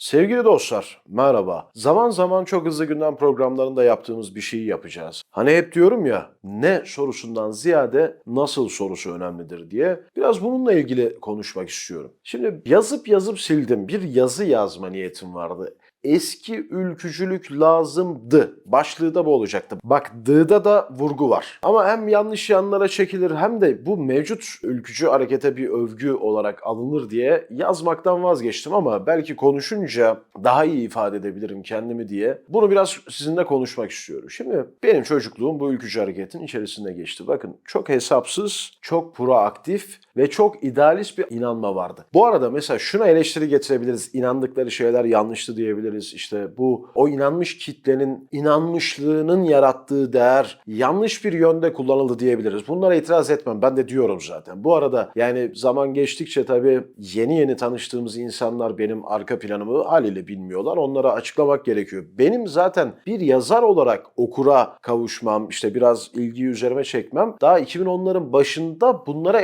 Sevgili dostlar, merhaba. Zaman zaman çok hızlı gündem programlarında yaptığımız bir şeyi yapacağız. Hani hep diyorum ya, ne sorusundan ziyade nasıl sorusu önemlidir diye. Biraz bununla ilgili konuşmak istiyorum. Şimdi yazıp yazıp sildim. Bir yazı yazma niyetim vardı. Eski ülkücülük lazımdı. Başlığı da bu olacaktı. Bak dı'da da vurgu var. Ama hem yanlış yanlara çekilir hem de bu mevcut ülkücü harekete bir övgü olarak alınır diye yazmaktan vazgeçtim ama belki konuşunca daha iyi ifade edebilirim kendimi diye bunu biraz sizinle konuşmak istiyorum. Şimdi benim çocukluğum bu ülkücü hareketin içerisinde geçti. Bakın çok hesapsız, çok proaktif ve çok idealist bir inanma vardı. Bu arada mesela şuna eleştiri getirebiliriz. İnandıkları şeyler yanlıştı diyebiliriz. İşte bu o inanmış kitlenin inanmışlığının yarattığı değer yanlış bir yönde kullanıldı diyebiliriz. Bunlara itiraz etmem. Ben de diyorum zaten. Bu arada yani zaman geçtikçe tabii yeni yeni tanıştığımız insanlar benim arka planımı haliyle bilmiyorlar. Onlara açıklamak gerekiyor. Benim zaten bir yazar olarak okura kavuşmam, işte biraz ilgiyi üzerime çekmem daha 2010'ların başında bunlara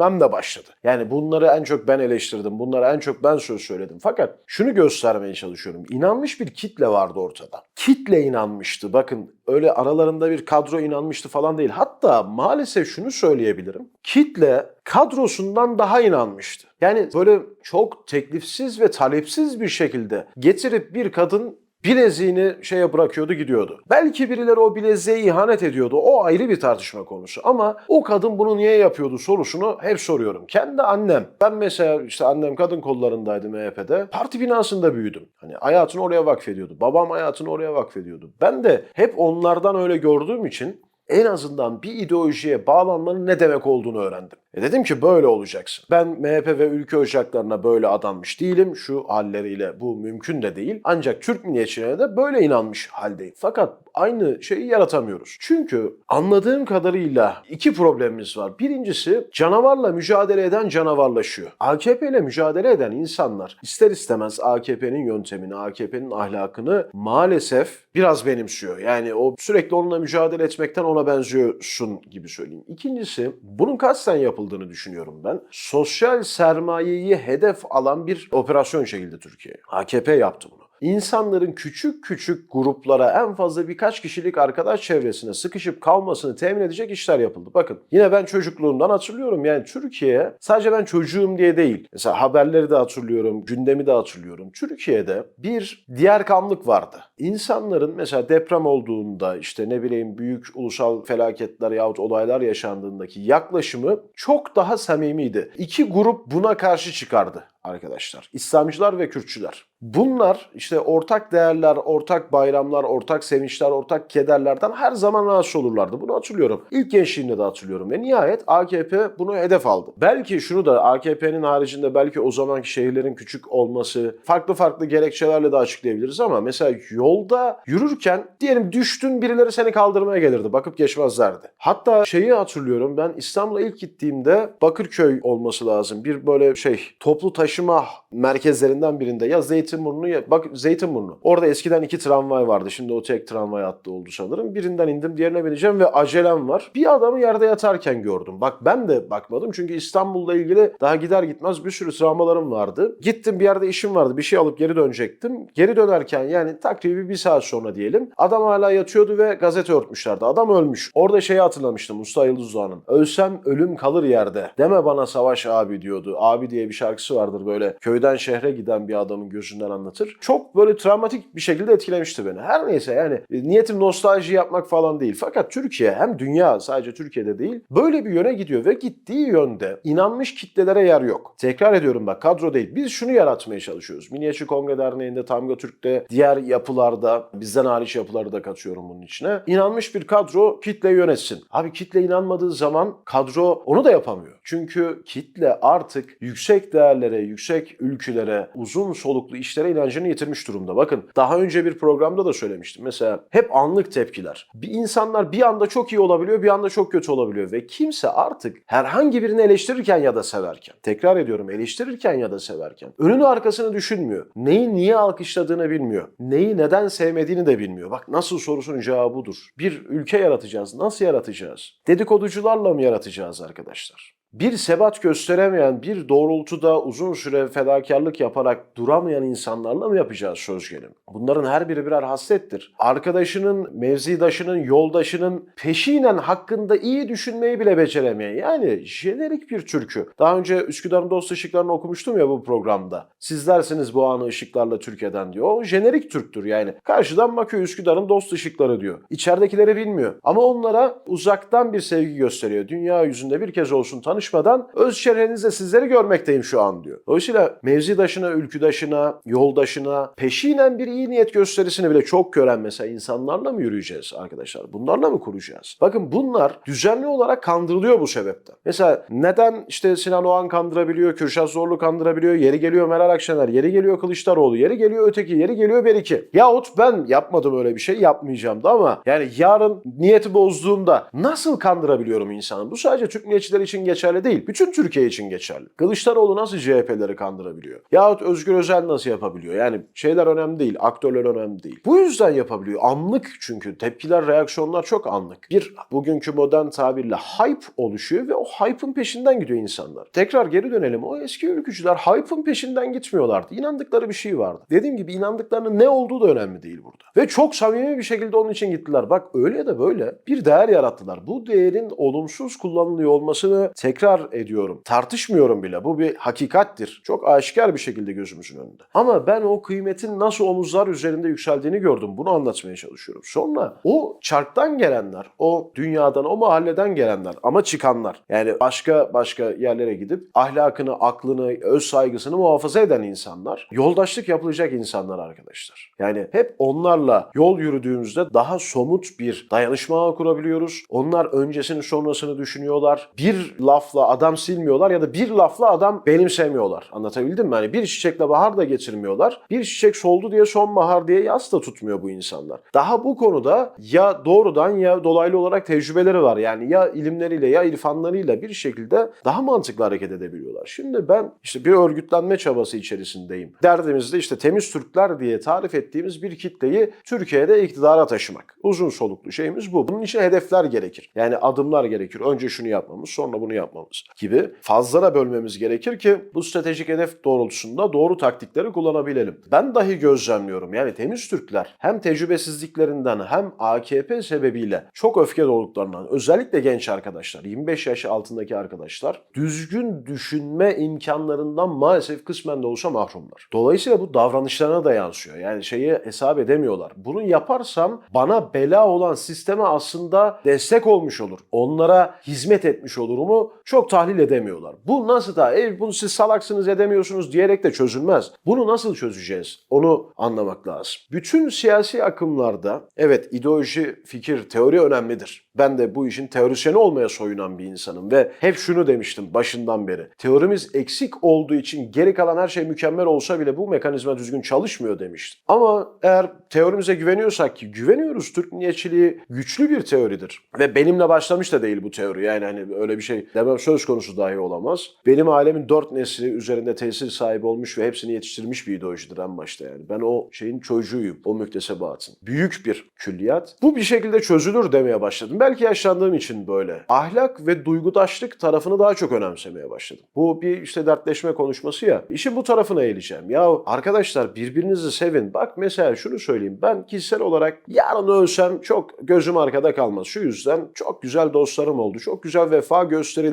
eleştirmem de başladı. Yani bunları en çok ben eleştirdim. Bunlara en çok ben söz söyledim. Fakat şunu göstermeye çalışıyorum. İnanmış bir kitle vardı ortada. Kitle inanmıştı. Bakın öyle aralarında bir kadro inanmıştı falan değil. Hatta maalesef şunu söyleyebilirim. Kitle kadrosundan daha inanmıştı. Yani böyle çok teklifsiz ve talepsiz bir şekilde getirip bir kadın bileziğini şeye bırakıyordu gidiyordu. Belki birileri o bileziğe ihanet ediyordu. O ayrı bir tartışma konusu. Ama o kadın bunu niye yapıyordu sorusunu hep soruyorum. Kendi annem. Ben mesela işte annem kadın kollarındaydı MHP'de. Parti binasında büyüdüm. Hani hayatını oraya vakfediyordu. Babam hayatını oraya vakfediyordu. Ben de hep onlardan öyle gördüğüm için en azından bir ideolojiye bağlanmanın ne demek olduğunu öğrendim. E dedim ki böyle olacaksın. Ben MHP ve ülke ocaklarına böyle adanmış değilim. Şu halleriyle bu mümkün de değil. Ancak Türk milliyetçiliğine de böyle inanmış haldeyim. Fakat aynı şeyi yaratamıyoruz. Çünkü anladığım kadarıyla iki problemimiz var. Birincisi canavarla mücadele eden canavarlaşıyor. AKP ile mücadele eden insanlar ister istemez AKP'nin yöntemini, AKP'nin ahlakını maalesef biraz benimsiyor. Yani o sürekli onunla mücadele etmekten ona benziyorsun gibi söyleyeyim. İkincisi bunun kasten yapıldığını düşünüyorum ben. Sosyal sermayeyi hedef alan bir operasyon çekildi Türkiye'ye. AKP yaptı bunu. İnsanların küçük küçük gruplara en fazla birkaç kişilik arkadaş çevresine sıkışıp kalmasını temin edecek işler yapıldı. Bakın yine ben çocukluğumdan hatırlıyorum. Yani Türkiye sadece ben çocuğum diye değil. Mesela haberleri de hatırlıyorum, gündemi de hatırlıyorum. Türkiye'de bir diğer kamlık vardı. İnsanların mesela deprem olduğunda işte ne bileyim büyük ulusal felaketler yahut olaylar yaşandığındaki yaklaşımı çok daha samimiydi. İki grup buna karşı çıkardı arkadaşlar. İslamcılar ve Kürtçüler. Bunlar işte ortak değerler, ortak bayramlar, ortak sevinçler, ortak kederlerden her zaman rahatsız olurlardı. Bunu hatırlıyorum. İlk gençliğimde de hatırlıyorum. Ve nihayet AKP bunu hedef aldı. Belki şunu da AKP'nin haricinde belki o zamanki şehirlerin küçük olması farklı farklı gerekçelerle de açıklayabiliriz ama mesela yolda yürürken diyelim düştün birileri seni kaldırmaya gelirdi. Bakıp geçmezlerdi. Hatta şeyi hatırlıyorum ben İstanbul'a ilk gittiğimde Bakırköy olması lazım. Bir böyle şey toplu Peixemar. Merkezlerinden birinde ya Zeytinburnu ya bak Zeytinburnu. Orada eskiden iki tramvay vardı. Şimdi o tek tramvay hattı oldu sanırım. Birinden indim diğerine bineceğim ve acelem var. Bir adamı yerde yatarken gördüm. Bak ben de bakmadım çünkü İstanbul'la ilgili daha gider gitmez bir sürü travmalarım vardı. Gittim bir yerde işim vardı. Bir şey alıp geri dönecektim. Geri dönerken yani takribi bir saat sonra diyelim. Adam hala yatıyordu ve gazete örtmüşlerdi. Adam ölmüş. Orada şeyi hatırlamıştım Mustafa Yıldız Doğan'ın. Ölsem ölüm kalır yerde. Deme bana savaş abi diyordu. Abi diye bir şarkısı vardır böyle köyden şehre giden bir adamın gözünden anlatır. Çok böyle travmatik bir şekilde etkilemişti beni. Her neyse yani e, niyetim nostalji yapmak falan değil. Fakat Türkiye hem dünya sadece Türkiye'de değil böyle bir yöne gidiyor ve gittiği yönde inanmış kitlelere yer yok. Tekrar ediyorum bak kadro değil. Biz şunu yaratmaya çalışıyoruz. Milliyetçi Kongre Derneği'nde, Tamga Türk'te, diğer yapılarda, bizden hariç yapıları da katıyorum bunun içine. İnanmış bir kadro kitle yönetsin. Abi kitle inanmadığı zaman kadro onu da yapamıyor. Çünkü kitle artık yüksek değerlere, yüksek ülkülere, uzun soluklu işlere inancını yitirmiş durumda. Bakın daha önce bir programda da söylemiştim. Mesela hep anlık tepkiler. Bir insanlar bir anda çok iyi olabiliyor, bir anda çok kötü olabiliyor ve kimse artık herhangi birini eleştirirken ya da severken, tekrar ediyorum eleştirirken ya da severken önünü arkasını düşünmüyor. Neyi niye alkışladığını bilmiyor. Neyi neden sevmediğini de bilmiyor. Bak nasıl sorusunun cevabı budur. Bir ülke yaratacağız. Nasıl yaratacağız? Dedikoducularla mı yaratacağız arkadaşlar? Bir sebat gösteremeyen, bir doğrultuda uzun süre fedakarlık yaparak duramayan insanlarla mı yapacağız söz gelimi? Bunların her biri birer haslettir. Arkadaşının, mevzidaşının, yoldaşının peşinen hakkında iyi düşünmeyi bile beceremeyen yani jenerik bir türkü. Daha önce Üsküdar'ın Dost Işıklarını okumuştum ya bu programda. Sizlersiniz bu anı ışıklarla Türkiye'den diyor. O jenerik Türktür yani. Karşıdan bakıyor Üsküdar'ın Dost Işıkları diyor. İçeridekileri bilmiyor. Ama onlara uzaktan bir sevgi gösteriyor. Dünya yüzünde bir kez olsun tanışmadan öz çehrenizde sizleri görmekteyim şu an diyor. Dolayısıyla mevzidaşına, ülküdaşına, yoldaşına peşinen bir iyi niyet gösterisini bile çok gören mesela insanlarla mı yürüyeceğiz arkadaşlar? Bunlarla mı kuracağız? Bakın bunlar düzenli olarak kandırılıyor bu sebepten. Mesela neden işte Sinan Oğan kandırabiliyor, Kürşat Zorlu kandırabiliyor, yeri geliyor Meral Akşener, yeri geliyor Kılıçdaroğlu, yeri geliyor öteki, yeri geliyor Beriki. Yahut ben yapmadım öyle bir şey, yapmayacağım da ama yani yarın niyeti bozduğumda nasıl kandırabiliyorum insanı? Bu sadece Türk milliyetçileri için geçerli değil, bütün Türkiye için geçerli. Kılıçdaroğlu nasıl CHP'leri kandırabiliyor? Yahut Özgür Özel nasıl yapabiliyor? Yani şeyler önemli değil, aktörler önemli değil. Bu yüzden yapabiliyor. Anlık çünkü. Tepkiler, reaksiyonlar çok anlık. Bir bugünkü modern tabirle hype oluşuyor ve o hype'ın peşinden gidiyor insanlar. Tekrar geri dönelim. O eski ülkücüler hype'ın peşinden gitmiyorlardı. İnandıkları bir şey vardı. Dediğim gibi inandıklarının ne olduğu da önemli değil burada. Ve çok samimi bir şekilde onun için gittiler. Bak öyle de böyle bir değer yarattılar. Bu değerin olumsuz kullanılıyor olmasını tekrar ediyorum. Tartışmıyorum bile. Bu bir hakikattir. Çok aşikar bir şekilde gözümüzün önünde. Ama ben o kıymetin nasıl omuzlar üzerinde yükseldiğini gördüm. Bunu anlatmaya çalışıyorum. Sonra o çarktan gelenler, o dünyadan, o mahalleden gelenler ama çıkanlar. Yani başka başka yerlere gidip ahlakını, aklını, öz saygısını muhafaza eden insanlar. Yoldaşlık yapılacak insanlar arkadaşlar. Yani hep onlarla yol yürüdüğümüzde daha somut bir dayanışma kurabiliyoruz. Onlar öncesini sonrasını düşünüyorlar. Bir lafla adam silmiyorlar ya da bir lafla adam benimsemiyorlar. Anlatabildim mi? Yani bir çiçekle bahar da getirmiyorlar. Bir çiçek soldu diye sonbahar diye yaz da tutmuyor bu insanlar. Daha bu konuda ya doğrudan ya dolaylı olarak tecrübeleri var. Yani ya ilimleriyle ya irfanlarıyla bir şekilde daha mantıklı hareket edebiliyorlar. Şimdi ben işte bir örgütlenme çabası içerisindeyim. Derdimiz de işte temiz Türkler diye tarif ettiğimiz bir kitleyi Türkiye'de iktidara taşımak. Uzun soluklu şeyimiz bu. Bunun için hedefler gerekir. Yani adımlar gerekir. Önce şunu yapmamız, sonra bunu yapmamız gibi fazlara bölmemiz gerekir ki bu stratejik hedef doğrultusunda doğru taktikleri kullanabilelim. Ben dahi gözlemliyorum. Yani temiz Türkler hem tecrübesizliklerinden hem AKP sebebiyle çok öfke doluklarından özellikle genç arkadaşlar, 25 yaş altındaki arkadaşlar düzgün düşünme imkanlarından maalesef kısmen de olsa mahrumlar. Dolayısıyla bu davranışlarına da yansıyor. Yani şeyi hesap edemiyorlar. Bunu yaparsam bana bela olan sisteme aslında destek olmuş olur. Onlara hizmet etmiş olurumu çok tahlil edemiyorlar. Bu nasıl da e, bunu siz salaksınız edemiyorsunuz diyerek de çözülmez. Bunu nasıl çözeceğiz? Onu anlamak lazım. Bütün siyasi akımlarda evet ideoloji, fikir, teori önemlidir. Ben de bu işin teorisyeni olmaya soyunan bir insanım ve hep şunu demiştim başından beri. Teorimiz eksik olduğu için geri kalan her şey mükemmel olsa bile bu mekanizma düzgün çalışmıyor demiştim. Ama eğer teorimize güveniyorsak ki güveniyoruz Türk milliyetçiliği güçlü bir teoridir. Ve benimle başlamış da değil bu teori. Yani hani öyle bir şey demem söz konusu dahi olamaz. Benim ailemin dört nesli üzerinde tesir sahibi olmuş ve hepsini yetiştirmiş bir ideolojidir en başta yani. Ben o şeyin çocuğuyum. O müktesebatın. Büyük bir külliyat. Bu bir şekilde çözülür demeye başladım. Belki yaşlandığım için böyle. Ahlak ve duygudaşlık tarafını daha çok önemsemeye başladım. Bu bir işte dertleşme konuşması ya. İşin bu tarafına eğileceğim. Ya arkadaşlar birbirinizi sevin. Bak mesela şunu söyleyeyim. Ben kişisel olarak yarın ölsem çok gözüm arkada kalmaz. Şu yüzden çok güzel dostlarım oldu. Çok güzel vefa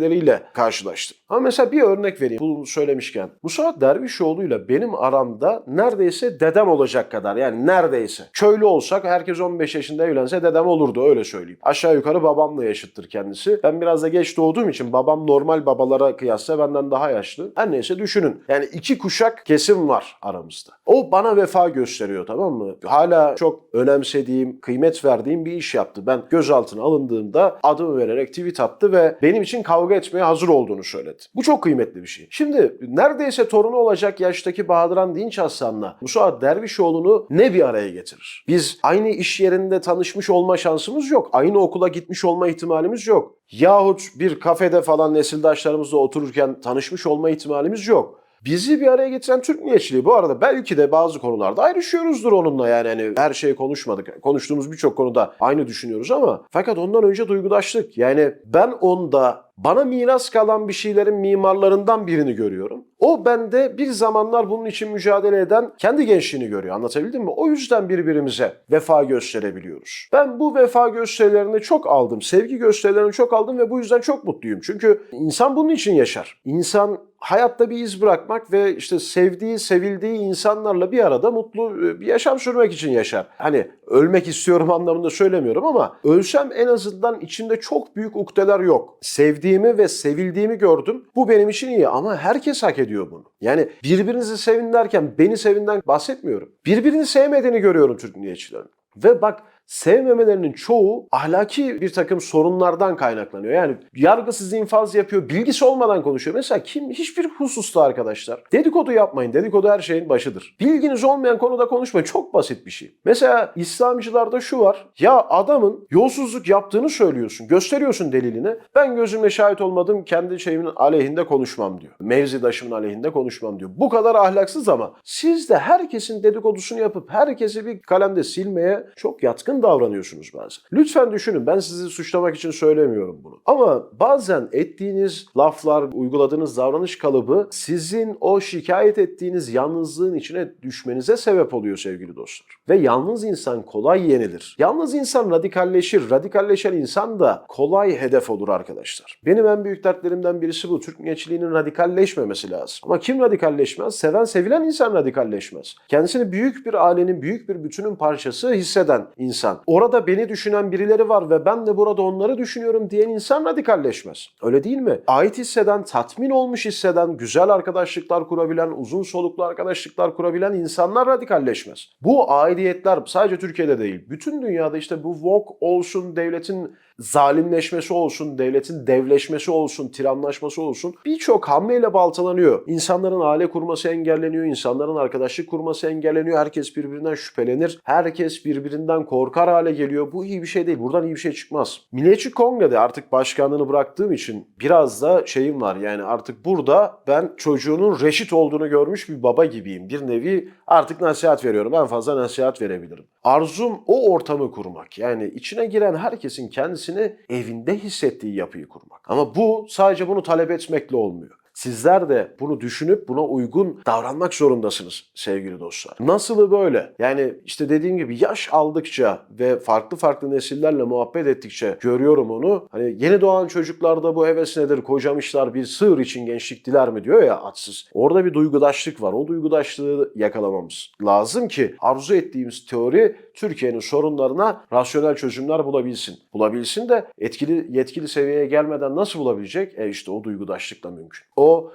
gösterileriyle karşılaştım. Ama mesela bir örnek vereyim bunu söylemişken. Musaat Dervişoğlu'yla benim aramda neredeyse dedem olacak kadar yani neredeyse. Köylü olsak herkes 15 yaşında evlense dedem olurdu öyle söyleyeyim. Aşağı yukarı babamla yaşıttır kendisi. Ben biraz da geç doğduğum için babam normal babalara kıyasla benden daha yaşlı. Her neyse düşünün. Yani iki kuşak kesim var aramızda. O bana vefa gösteriyor tamam mı? Hala çok önemsediğim, kıymet verdiğim bir iş yaptı. Ben gözaltına alındığımda adımı vererek tweet attı ve benim için kavga etmeye hazır olduğunu söyledi. Bu çok kıymetli bir şey. Şimdi neredeyse torunu olacak yaştaki Bahadıran Dinç Aslan'la Musa Dervişoğlu'nu ne bir araya getirir? Biz aynı iş yerinde tanışmış olma şansımız yok. Aynı okula gitmiş olma ihtimalimiz yok. Yahut bir kafede falan nesildaşlarımızla otururken tanışmış olma ihtimalimiz yok. Bizi bir araya getiren Türk milliyetçiliği. Bu arada belki de bazı konularda ayrışıyoruzdur onunla yani hani her şeyi konuşmadık. Konuştuğumuz birçok konuda aynı düşünüyoruz ama fakat ondan önce duygudaşlık. Yani ben onda Bana miras kalan bir şeylerin mimarlarından birini görüyorum. O bende bir zamanlar bunun için mücadele eden kendi gençliğini görüyor. Anlatabildim mi? O yüzden birbirimize vefa gösterebiliyoruz. Ben bu vefa gösterilerini çok aldım. Sevgi gösterilerini çok aldım ve bu yüzden çok mutluyum. Çünkü insan bunun için yaşar. İnsan hayatta bir iz bırakmak ve işte sevdiği, sevildiği insanlarla bir arada mutlu e, bir yaşam sürmek için yaşar. Hani ölmek istiyorum anlamında söylemiyorum ama ölsem en azından içinde çok büyük ukdeler yok. Sevdiğimi ve sevildiğimi gördüm. Bu benim için iyi ama herkes hak ediyor bunu. Yani birbirinizi sevin derken beni sevinden bahsetmiyorum. Birbirini sevmediğini görüyorum Türk milliyetçilerin. Ve bak sevmemelerinin çoğu ahlaki bir takım sorunlardan kaynaklanıyor. Yani yargısız infaz yapıyor, bilgisi olmadan konuşuyor. Mesela kim hiçbir hususta arkadaşlar dedikodu yapmayın. Dedikodu her şeyin başıdır. Bilginiz olmayan konuda konuşmayın. Çok basit bir şey. Mesela İslamcılarda şu var. Ya adamın yolsuzluk yaptığını söylüyorsun. Gösteriyorsun delilini. Ben gözümle şahit olmadım. Kendi şeyimin aleyhinde konuşmam diyor. Mevzidaşımın aleyhinde konuşmam diyor. Bu kadar ahlaksız ama siz de herkesin dedikodusunu yapıp herkesi bir kalemde silmeye çok yatkın davranıyorsunuz bazen. Lütfen düşünün ben sizi suçlamak için söylemiyorum bunu. Ama bazen ettiğiniz laflar, uyguladığınız davranış kalıbı sizin o şikayet ettiğiniz yalnızlığın içine düşmenize sebep oluyor sevgili dostlar. Ve yalnız insan kolay yenilir. Yalnız insan radikalleşir. Radikalleşen insan da kolay hedef olur arkadaşlar. Benim en büyük dertlerimden birisi bu. Türk milliyetçiliğinin radikalleşmemesi lazım. Ama kim radikalleşmez? Seven sevilen insan radikalleşmez. Kendisini büyük bir ailenin, büyük bir bütünün parçası hisseden insan. Orada beni düşünen birileri var ve ben de burada onları düşünüyorum diyen insan radikalleşmez. Öyle değil mi? Ait hisseden, tatmin olmuş hisseden, güzel arkadaşlıklar kurabilen, uzun soluklu arkadaşlıklar kurabilen insanlar radikalleşmez. Bu aidiyetler sadece Türkiye'de değil, bütün dünyada işte bu woke olsun, devletin zalimleşmesi olsun, devletin devleşmesi olsun, tiranlaşması olsun birçok hamleyle baltalanıyor. İnsanların aile kurması engelleniyor, insanların arkadaşlık kurması engelleniyor, herkes birbirinden şüphelenir, herkes birbirinden korkar hale geliyor. Bu iyi bir şey değil, buradan iyi bir şey çıkmaz. Milliyetçi Kongre'de artık başkanlığını bıraktığım için biraz da şeyim var yani artık burada ben çocuğunun reşit olduğunu görmüş bir baba gibiyim. Bir nevi artık nasihat veriyorum. En fazla nasihat verebilirim. Arzum o ortamı kurmak. Yani içine giren herkesin kendisini evinde hissettiği yapıyı kurmak. Ama bu sadece bunu talep etmekle olmuyor. Sizler de bunu düşünüp buna uygun davranmak zorundasınız sevgili dostlar. Nasılı böyle? Yani işte dediğim gibi yaş aldıkça ve farklı farklı nesillerle muhabbet ettikçe görüyorum onu. Hani yeni doğan çocuklarda bu heves nedir? Kocamışlar bir sığır için gençlik diler mi diyor ya atsız. Orada bir duygudaşlık var. O duygudaşlığı yakalamamız lazım ki arzu ettiğimiz teori Türkiye'nin sorunlarına rasyonel çözümler bulabilsin. Bulabilsin de etkili yetkili seviyeye gelmeden nasıl bulabilecek? E işte o duygudaşlıkla mümkün.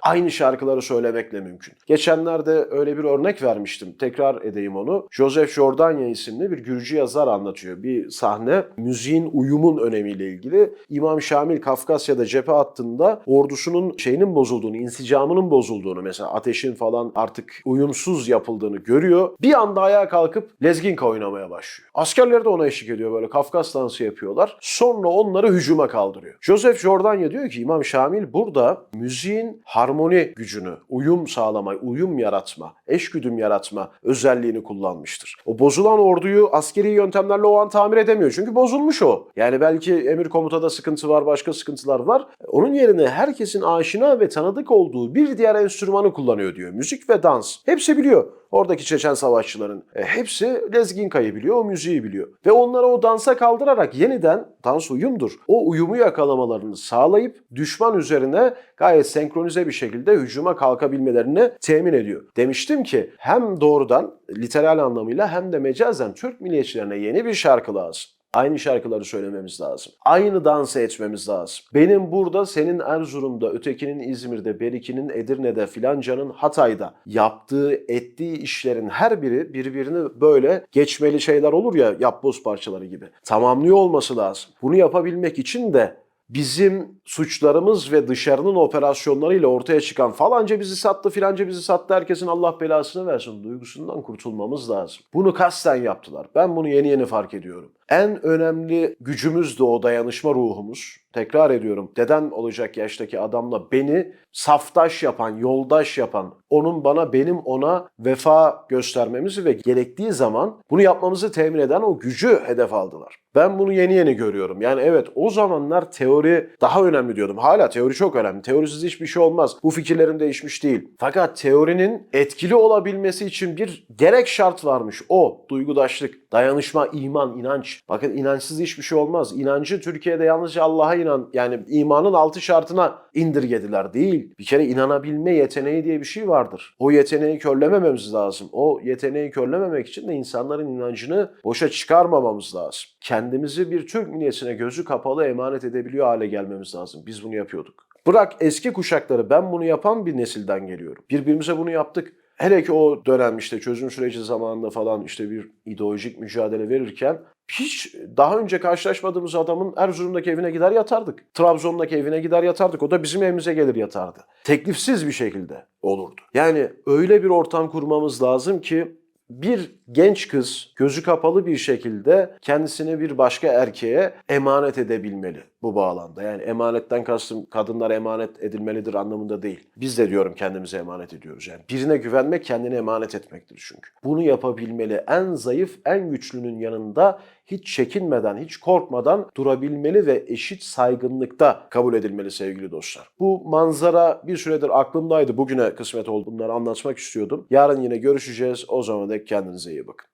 Aynı şarkıları söylemekle mümkün. Geçenlerde öyle bir örnek vermiştim. Tekrar edeyim onu. Joseph Jordanya isimli bir Gürcü yazar anlatıyor. Bir sahne müziğin uyumun önemiyle ilgili. İmam Şamil Kafkasya'da cephe hattında ordusunun şeyinin bozulduğunu, insicamının bozulduğunu mesela ateşin falan artık uyumsuz yapıldığını görüyor. Bir anda ayağa kalkıp lezginka oynamaya başlıyor. Askerler de ona eşlik ediyor böyle Kafkas dansı yapıyorlar. Sonra onları hücuma kaldırıyor. Joseph Jordanya diyor ki İmam Şamil burada müziğin harmoni gücünü, uyum sağlama, uyum yaratma, eşgüdüm yaratma özelliğini kullanmıştır. O bozulan orduyu askeri yöntemlerle o an tamir edemiyor. Çünkü bozulmuş o. Yani belki emir komutada sıkıntı var, başka sıkıntılar var. Onun yerine herkesin aşina ve tanıdık olduğu bir diğer enstrümanı kullanıyor diyor. Müzik ve dans. Hepsi biliyor. Oradaki Çeçen savaşçıların e, hepsi lezginkayı biliyor, o müziği biliyor. Ve onları o dansa kaldırarak yeniden, dans uyumdur, o uyumu yakalamalarını sağlayıp düşman üzerine gayet senkronize bir şekilde hücuma kalkabilmelerini temin ediyor. Demiştim ki hem doğrudan literal anlamıyla hem de mecazen Türk milliyetçilerine yeni bir şarkı lazım. Aynı şarkıları söylememiz lazım. Aynı dansı etmemiz lazım. Benim burada, senin Erzurum'da, ötekinin İzmir'de, berikinin Edirne'de, filancanın Hatay'da yaptığı, ettiği işlerin her biri birbirini böyle geçmeli şeyler olur ya yapboz parçaları gibi. Tamamlıyor olması lazım. Bunu yapabilmek için de bizim suçlarımız ve dışarının operasyonlarıyla ortaya çıkan falanca bizi sattı filanca bizi sattı herkesin Allah belasını versin duygusundan kurtulmamız lazım. Bunu kasten yaptılar. Ben bunu yeni yeni fark ediyorum. En önemli gücümüz de o dayanışma ruhumuz. Tekrar ediyorum dedem olacak yaştaki adamla beni saftaş yapan, yoldaş yapan, onun bana benim ona vefa göstermemizi ve gerektiği zaman bunu yapmamızı temin eden o gücü hedef aldılar. Ben bunu yeni yeni görüyorum. Yani evet o zamanlar teori daha önemli diyordum. Hala teori çok önemli. Teorisiz hiçbir şey olmaz. Bu fikirlerim değişmiş değil. Fakat teorinin etkili olabilmesi için bir gerek şart varmış. O duygudaşlık, dayanışma, iman, inanç. Bakın inançsız hiçbir şey olmaz. İnancı Türkiye'de yalnızca Allah'a inan yani imanın altı şartına indirgediler değil. Bir kere inanabilme yeteneği diye bir şey vardır. O yeteneği körlemememiz lazım. O yeteneği körlememek için de insanların inancını boşa çıkarmamamız lazım. Kendimizi bir Türk milliyetine gözü kapalı emanet edebiliyor hale gelmemiz lazım. Biz bunu yapıyorduk. Bırak eski kuşakları ben bunu yapan bir nesilden geliyorum. Birbirimize bunu yaptık. Hele ki o dönem işte çözüm süreci zamanında falan işte bir ideolojik mücadele verirken hiç daha önce karşılaşmadığımız adamın Erzurum'daki evine gider yatardık. Trabzon'daki evine gider yatardık. O da bizim evimize gelir yatardı. Teklifsiz bir şekilde olurdu. Yani öyle bir ortam kurmamız lazım ki bir genç kız gözü kapalı bir şekilde kendisini bir başka erkeğe emanet edebilmeli bu bağlamda. Yani emanetten kastım kadınlar emanet edilmelidir anlamında değil. Biz de diyorum kendimize emanet ediyoruz. Yani birine güvenmek kendine emanet etmektir çünkü. Bunu yapabilmeli. En zayıf, en güçlünün yanında hiç çekinmeden, hiç korkmadan durabilmeli ve eşit saygınlıkta kabul edilmeli sevgili dostlar. Bu manzara bir süredir aklımdaydı. Bugüne kısmet oldu. Bunları anlatmak istiyordum. Yarın yine görüşeceğiz. O zaman dek kendinize iyi bakın.